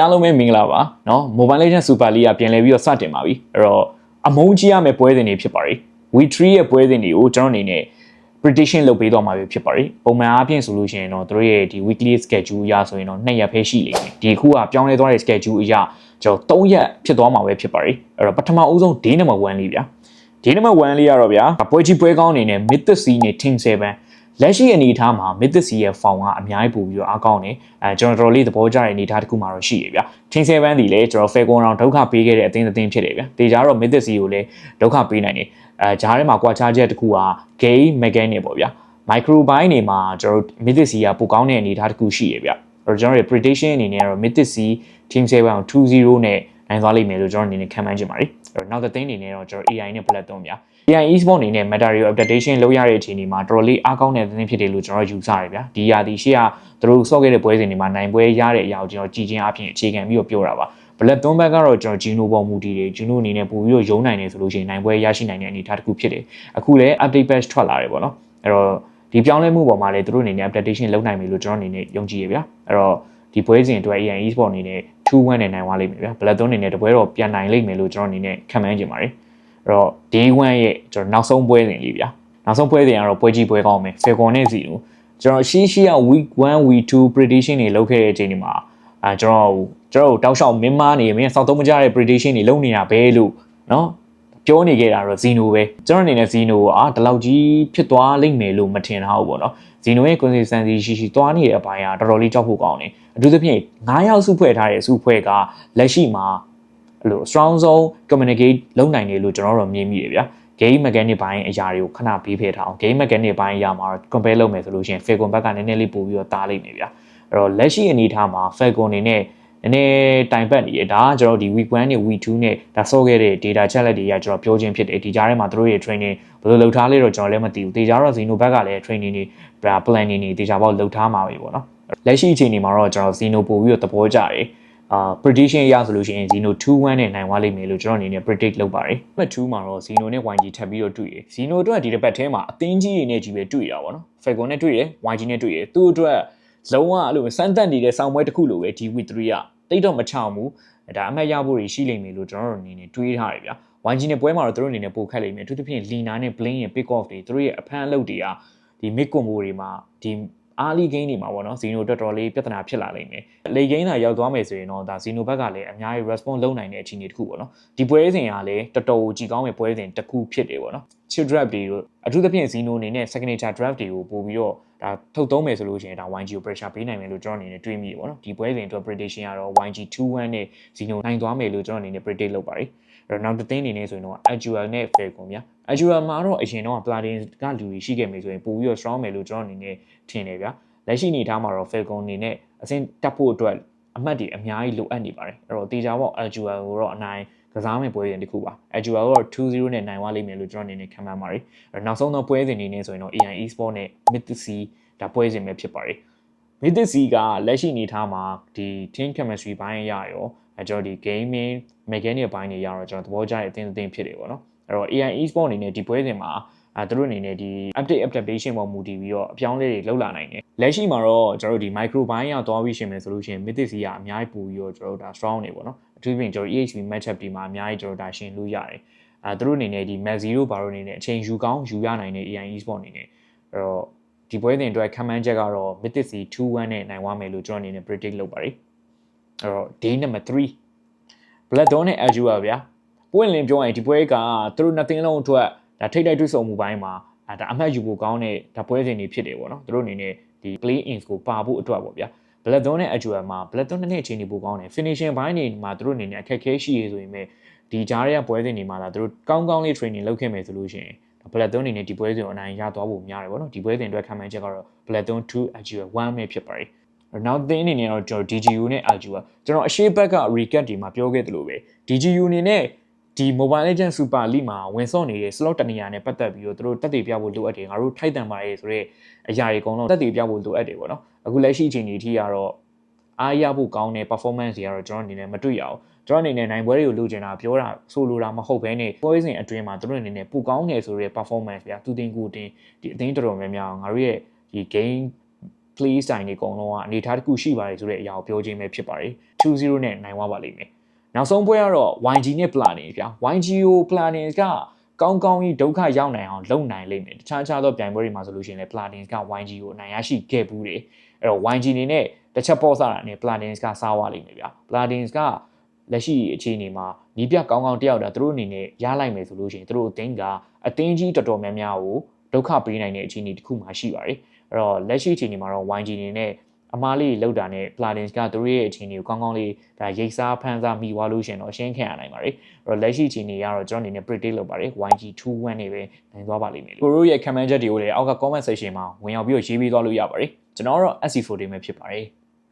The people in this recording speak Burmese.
အားလုံးပဲမင်္ဂလာပါเนาะ Mobile Legends Super League ကပြန်လည်ပြီးတော့စတင်ပါပြီအဲ့တော့အမုန်းကြီးရမယ့်ပွဲစဉ်တွေဖြစ်ပါတယ် We3 ရဲ့ပွဲစဉ်တွေကိုကျွန်တော်အနေနဲ့ prediction လုပ်ပေးတော့မှာပဲဖြစ်ပါတယ်ပုံမှန်အားဖြင့်ဆိုလို့ရှိရင်တော့တို့ရဲ့ဒီ weekly schedule အရဆိုရင်တော့2ရက်ပဲရှိလိမ့်မယ်ဒီခုကပြောင်းလဲသွားတဲ့ schedule အရကျွန်တော်3ရက်ဖြစ်သွားမှာပဲဖြစ်ပါတယ်အဲ့တော့ပထမအဦးဆုံး day number 1လေးဗျာ day number 1လေးကတော့ဗျာပွဲကြီးပွဲကောင်းအနေနဲ့ Myth C နဲ့ Team 7 လက်ရှိအနေအထားမှာ Myth C ရဲ့ form ကအများကြီးပို့ပြီးတော့အားကောင်းနေအဲကျွန်တော်တော်လေးသဘောကျတဲ့အနေအထားတစ်ခုမှတော့ရှိရဗျာ Team 7ဒီလေကျွန်တော် Falcon round ဒုက္ခပေးခဲ့တဲ့အသင်းအသင်းဖြစ်တယ်ဗျာတေချာတော့ Myth C ကိုလည်းဒုက္ခပေးနိုင်တယ်အဲဂျားထဲမှာကွာခြားချက်တစ်ခုက game mechanic ပေါ့ဗျာ micro bind တွေမှာကျွန်တော် Myth C ကပိုကောင်းတဲ့အနေအထားတစ်ခုရှိရဗျာအဲ့တော့ကျွန်တော်ရဲ့ prediction အနေနဲ့ကတော့ Myth C Team 7ကို2-0နဲ့နိုင်သွားလိမ့်မယ်လို့ကျွန်တော်အနေနဲ့ခံမှန်းချင်ပါတယ်အဲ့တော့နောက်တစ်သိန်းအနေနဲ့တော့ကျွန်တော် AI နဲ့ Black သုံးဗျာ AI eSport အနေနဲ့ material updation လုပ်ရတဲ့အချိန်ဒီမှာတော်တော်လေးအားကောင်းတဲ့သတင်းဖြစ်တယ်လို့ကျွန်တော်ယူဆရဗျာဒီရာဒီရှေ့ကသူတို့ဆော့ခဲ့တဲ့ပွဲစဉ်တွေမှာနိုင်ပွဲရတဲ့အရာကိုကျွန်တော်ကြည်ချင်းအပြင်အခြေခံပြီးတော့ပြောတာပါ Black သုံးဘက်ကတော့ကျွန်တော် Gino ပေါ်မူတည်တယ် Gino အနေနဲ့ပို့ပြီးတော့ရုံးနိုင်တယ်ဆိုလို့ရှိရင်နိုင်ပွဲရရှိနိုင်တဲ့အနေအထားတစ်ခုဖြစ်တယ်အခုလည်း update patch ထွက်လာတယ်ပေါ့နော်အဲ့တော့ဒီပြောင်းလဲမှုပေါ်မှာလည်းသူတို့အနေနဲ့ updation လုပ်နိုင်မယ်လို့ကျွန်တော်အနေနဲ့ယုံကြည်ရဗျာအဲ့တော့ဒီပွဲစဉ်အတွက် AI eSport အနေနဲ့2-1နဲ့နိုင်သွားလိမ့်မယ်ဗျာ Black သုံးအနေနဲ့တပွဲတော့ပြန်နိုင်လိမ့်မယ်လို့ကျွန်တော်အနေနဲ့ခံမှန်းချင်ပါတယ်အဲ့ တော့ day 1ရဲ့ကျွန်တော်နောက်ဆုံးပွဲစဉ်လေးဗျာနောက်ဆုံးပွဲစဉ်ကတော့ပွဲကြီးပွဲကောင်းပဲ Falcon နဲ့စီလို့ကျွန်တော်ရှီးရှီးက week 1 week 2 prediction တွေလုပ်ခဲ့တဲ့အချိန်တွေမှာအာကျွန်တော်ကျွန်တော်တောက်လျှောက်မင်းမားနေမင်းစောက်သုံးမကြတဲ့ prediction တွေလုပ်နေတာပဲလို့နော်ပြောနေခဲ့တာတော့ Zino ပဲကျွန်တော်အနေနဲ့ Zino ကဒီလောက်ကြီးဖြစ်သွားလိမ့်မယ်လို့မထင်တော့ဘူးပေါ့နော် Zino ရဲ့ consistency ရှိရှိသွားနေတဲ့အပိုင်းကတော်တော်လေးကြောက်ဖို့ကောင်းတယ်အထူးသဖြင့်9ရောက်စုဖွဲ့ထားတဲ့စုဖွဲ့ကလက်ရှိမှာ အဲ့လို strong zone communicate လုပ်နိုင်တယ်လို့ကျွန်တော်တို့မြင်မိတယ်ဗျာ game mechanic ဘိုင်းအရာတွေကိုခဏပေးဖယ်ထားအောင် game mechanic ဘိုင်းအရာမှာ compare လုပ်မယ်ဆိုလို့ရှိရင် Falcon ဘက်ကနည်းနည်းလေးပို့ပြီးတော့တားလိုက်နေဗျာအဲ့တော့လက်ရှိအနေအထားမှာ Falcon အနေနဲ့နည်းနည်းတိုင်ပတ်နေရဒါကကျွန်တော်ဒီ week 1နဲ့ week 2နဲ့ဒါဆော့ခဲ့တဲ့ data challenge တွေကကျွန်တော်ပြောခြင်းဖြစ်တယ်ဒီကြားထဲမှာတို့ရဲ့ training ဘယ်လိုလုပ်ထားလဲတော့ကျွန်တော်လည်းမသိဘူးတေချာတော့ Zeno ဘက်ကလည်း training တွေ planning တွေတေချာပေါက်လုပ်ထားမှာပဲပေါ့နော်လက်ရှိအချိန်ဒီမှာတော့ကျွန်တော် Zeno ပို့ပြီးတော့သဘောကျတယ် အာ prediction ရဆိုလို့ရှိရင် Zeno 2-1နဲ့နိုင်သွားလိမ့်မယ်လို့ကျွန်တော်အနေနဲ့ predict လုပ်ပါတယ်။မှတ်2မှာတော့ Zeno နဲ့ YG ထပ်ပြီးတော့တွေ့ရယ်။ Zeno အတွက်ဒီတစ်ပတ်ထဲမှာအသင်းကြီးတွေနဲ့ကြီးပဲတွေ့ရတာပေါ့နော်။ Falcon နဲ့တွေ့ရယ် YG နဲ့တွေ့ရယ်။သူ့အတွက်လုံးဝအဲ့လိုစမ်းသပ်နေတဲ့ဆောင်းပွဲတစ်ခုလိုပဲဒီ week 3ကတိတ်တော့မချောင်ဘူး။ဒါအမှတ်ရဖို့တွေရှိလိမ့်မယ်လို့ကျွန်တော်တို့အနေနဲ့တွေးထားတယ်ဗျာ။ YG နဲ့ပွဲမှာတော့သူတို့အနေနဲ့ပိုခတ်လိမ့်မယ်။အထူးသဖြင့် Lina နဲ့ Blink ရဲ့ pick off တွေသူတို့ရဲ့အဖမ်းအလုပ်တွေကဒီ mid combo တွေမှာဒီ အားလီဂိမ်းတွေမှာပေါ့နော်ဇီနိုတော်တော်လေးပြဿနာဖြစ်လာလိမ့်မယ်လေဂိမ်းသာရောက်သွားမယ်ဆိုရင်တော့ဒါဇီနိုဘက်ကလည်းအများကြီး response လုပ်နိုင်တဲ့အခြေအနေတစ်ခုပေါ့နော်ဒီပွဲစဉ်ကလည်းတော်တော်ကြည်ကောင်းတဲ့ပွဲစဉ်တစ်ခုဖြစ်တယ်ပေါ့နော် chill draft တွေတို့အထူးသဖြင့်ဇီနိုအနေနဲ့ signature draft တွေကိုပို့ပြီးတော့ဒါထုတ်သုံးမယ်ဆိုလို့ရှိရင်ဒါ YG ကို pressure ပေးနိုင်မယ်လို့ကျွန်တော်အနေနဲ့တွေးမိတယ်ပေါ့နော်ဒီပွဲစဉ်အတွက် prediction ကတော့ YG 2-1နဲ့ဇီနိုနိုင်သွားမယ်လို့ကျွန်တော်အနေနဲ့ predict လုပ်ပါတယ်အဲ့တော့နောက်တစ်သင်းအနေနဲ့ဆိုရင်တော့ Agile နဲ့ Falcon ဗျာ Agile မှာတော့အရင်တော့ Platin ကလူတွေရှိခဲ့မယ်ဆိုရင်ပို့ပြီးတော့ strong မယ်လို့ကျွန်တော်အနေနဲ့ထင်တယ်ဗျာလက်ရှိအနေထားမှာတော့ Falcon အနေနဲ့အဆင့်တက်ဖို့အတွက်အမှတ်တွေအများကြီးလိုအပ်နေပါတယ်အဲ့တော့တေချာပေါ့ Agile ကိုတော့အနိုင် ကစားမယ့်ပွဲစဉ်တစ်ခုပါ Agile ကတော့2-0နဲ့နိုင်သွားလိမ့်မယ်လို့ကျွန်တော်အနေနဲ့ခံမှန်းပါတယ်အဲ့နောက်ဆုံးသောပွဲစဉ်အနေနဲ့ဆိုရင်တော့ AI Esport နဲ့ Mythic ဒါပွဲစဉ်ပဲဖြစ်ပါတယ် Mythic ကလက်ရှိအနေထားမှာဒီ team chemistry ဘိုင်းရရောအဲကျွန်တော်ဒီ gaming mechanic ဘိုင်းတွေရတော့ကျွန်တော်သဘောကျတဲ့အသင်းအသင်းဖြစ်တယ်ပေါ့နော်အဲ့တော့ AI Esport အနေနဲ့ဒီပွဲစဉ်မှာ အဲသူတို့အနေနဲ့ဒီ update updation ပေါ်မူတည်ပြီးတော့အပြောင်းလဲတွေလုပ်လာနိုင်တယ်လက်ရှိမှာတော့ကျွန်တော်တို့ဒီ micro bind ရောက်သွားပြီးရှင်မယ်ဆိုလို့ရှိရင် mythic စီကအများကြီးပူပြီးတော့ကျွန်တော်တို့ဒါ strong နေပေါ့နော်အထူးသဖြင့်ကျွန်တော် EHP matchup ဒီမှာအများကြီးကျွန်တော်ဒါရှင်လို့ရတယ်အဲသူတို့အနေနဲ့ဒီ max 0ဘာလို့အနေနဲ့အချိန်ယူကောင်းယူရနိုင်တဲ့ AI esport အနေနဲ့အဲ့တော့ဒီပွဲစဉ်အတွက်ခံမှန်းချက်ကတော့ mythic စီ2-1နဲ့နိုင်သွားမယ်လို့ကျွန်တော်အနေနဲ့ predict လုပ်ပါတယ်အဲ့တော့ day number 3 black dawn နဲ့ azure ဗျာပွင့်လင်းပြောရင်ဒီပွဲကသူတို့နှစ်သင်းလုံးအတွက် ဒါထိတ်တိုက်တွေ့ဆုံမှုပိုင်းမှာအဲဒါအမှတ်ယူဖို့ကောင်းတဲ့ဒါပွဲစဉ်တွေဖြစ်တယ်ပေါ့နော်သူတို့အနေနဲ့ဒီ play ins ကိုပါဖို့အတွက်ပေါ့ဗျာ black dawn နဲ့ azure မှာ black dawn နှစ်နှစ်အချိန်တွေပိုကောင်းတယ် finishing ဘိုင်းတွေမှာသူတို့အနေနဲ့အခက်အခဲရှိရဆိုရင်ပဲဒီကြားရပွဲစဉ်တွေမှာလာသူတို့ကောင်းကောင်းလေး training လုပ်ခဲ့မယ်ဆိုလို့ရှိရင် black dawn အနေနဲ့ဒီပွဲစဉ်ကိုအနိုင်ရသွားဖို့များတယ်ပေါ့နော်ဒီပွဲစဉ်အတွက်ခံမှန်းချက်ကတော့ black dawn 2 azure 1ပဲဖြစ်ပါတယ်နောက်သင်းအနေနဲ့တော့ကျွန်တော် DGU နဲ့ Azure ကျွန်တော်အရှိဘက်က recap ဒီမှာပြောခဲ့သလိုပဲ DGU အနေနဲ့ ဒီ Mobile Legends Super League မှာဝင်ဆော့နေတဲ့ slot တနေရာနဲ့ပတ်သက်ပြီးတော့သူတို့တက်တည်ပြဖို့လိုအပ်တယ်ငါတို့ထိုက်တန်ပါရဲ့ဆိုတော့အရာတွေအကုန်လုံးတက်တည်ပြဖို့လိုအပ်တယ်ပေါ့နော်အခုလက်ရှိအချိန်ကြီးထိကတော့အားရဖို့ကောင်းတဲ့ performance တွေကတော့ကျွန်တော်အနေနဲ့မတွေ့ရအောင်ကျွန်တော်အနေနဲ့နိုင်ပွဲတွေကိုလိုချင်တာပြောတာဆိုလိုတာမဟုတ်ဘဲနဲ့ပွဲစဉ်အတွင်းမှာသူတို့အနေနဲ့ပူကောင်းတယ်ဆိုတဲ့ performance ဗျာသူတင်ကိုတင်ဒီအသိတော်တော်များများငါတို့ရဲ့ဒီ game play style တွေအကုန်လုံးကအနေထားတစ်ခုရှိပါတယ်ဆိုတဲ့အရာကိုပြောခြင်းပဲဖြစ်ပါတယ်2-0နဲ့နိုင်သွားပါလိမ့်မယ် နောက်ဆုံးပွဲကတော့ YG နဲ့ planning ဗျာ YG ကို planning ကကောင်းကောင်းကြီးဒုက္ခရောက်နိုင်အောင်လုပ်နိုင်လိမ့်မယ်တခြားခြားသောပြိုင်ပွဲတွေမှာဆိုလို့ရှိရင်လည်း planning က YG ကိုအနိုင်ရရှိခဲ့ဘူးတယ်အဲ့တော့ YG နေနဲ့တစ်ချက်ပေါ့စားတာနဲ့ planning ကစားသွားလိမ့်မယ်ဗျာ planning ကလက်ရှိအခြေအနေမှာနီးပြကောင်းကောင်းတယောက်တာသူတို့အနေနဲ့ရလိုက်မယ်ဆိုလို့ရှိရင်သူတို့အသင်းကအသင်းကြီးတော်တော်များများကိုဒုက္ခပေးနိုင်တဲ့အခြေအနေတစ်ခုမှရှိပါတယ်အဲ့တော့လက်ရှိအခြေအနေမှာတော့ YG နေနဲ့ အမားလေးလောက်တာနဲ့ Platins ကသူတို့ရဲ့အခြေအနေကိုကောင်းကောင်းလေးဒါရိတ်စားဖန်စားမိသွားလို့ရှင်တော့ရှင်းခံရနိုင်ပါတယ်အဲ့တော့လက်ရှိအခြေအနေကတော့ကျွန်တော်အနေနဲ့ predict လုပ်ပါတယ် YG 2-1နဲ့ပဲနိုင်သွားပါလိမ့်မယ်ကိုတို့ရဲ့ comment ချက်တွေကိုလည်းအောက်က comment section မှာဝင်ရောက်ပြီးတော့ရေးပေးသွားလို့ရပါတယ်ကျွန်တော်ကတော့ SC14 ပဲဖြစ်ပါတယ်